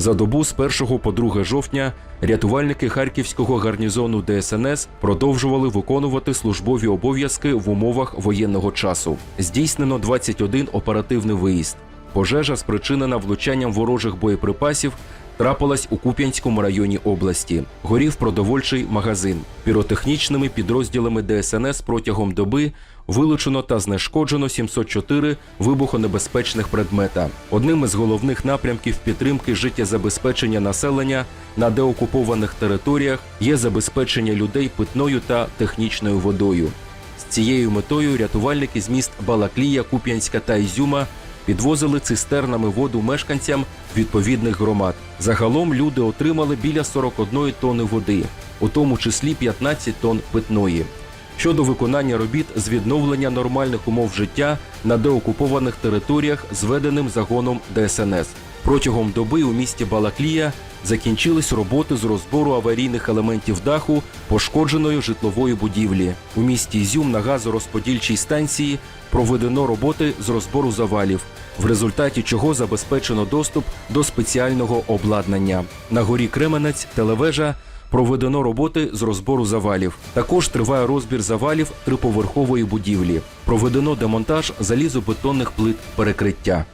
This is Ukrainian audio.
За добу з 1 по 2 жовтня рятувальники харківського гарнізону ДСНС продовжували виконувати службові обов'язки в умовах воєнного часу. Здійснено 21 оперативний виїзд. Пожежа, спричинена влучанням ворожих боєприпасів, трапилась у Куп'янському районі області. Горів продовольчий магазин. Піротехнічними підрозділами ДСНС протягом доби вилучено та знешкоджено 704 вибухонебезпечних предмета. Одним із головних напрямків підтримки життєзабезпечення населення на деокупованих територіях є забезпечення людей питною та технічною водою. З цією метою рятувальники з міст Балаклія, Куп'янська та Ізюма підвозили цистернами воду мешканцям відповідних громад. Загалом люди отримали біля 41 тонни води, у тому числі 15 тонн питної. Щодо виконання робіт з відновлення нормальних умов життя на деокупованих територіях зведеним загоном ДСНС. Протягом доби у місті Балаклія закінчились роботи з розбору аварійних елементів даху пошкодженої житлової будівлі. У місті Ізюм на газорозподільчій станції проведено роботи з розбору завалів, в результаті чого забезпечено доступ до спеціального обладнання. На горі Кременець телевежа проведено роботи з розбору завалів. Також триває розбір завалів триповерхової будівлі. Проведено демонтаж залізобетонних плит перекриття.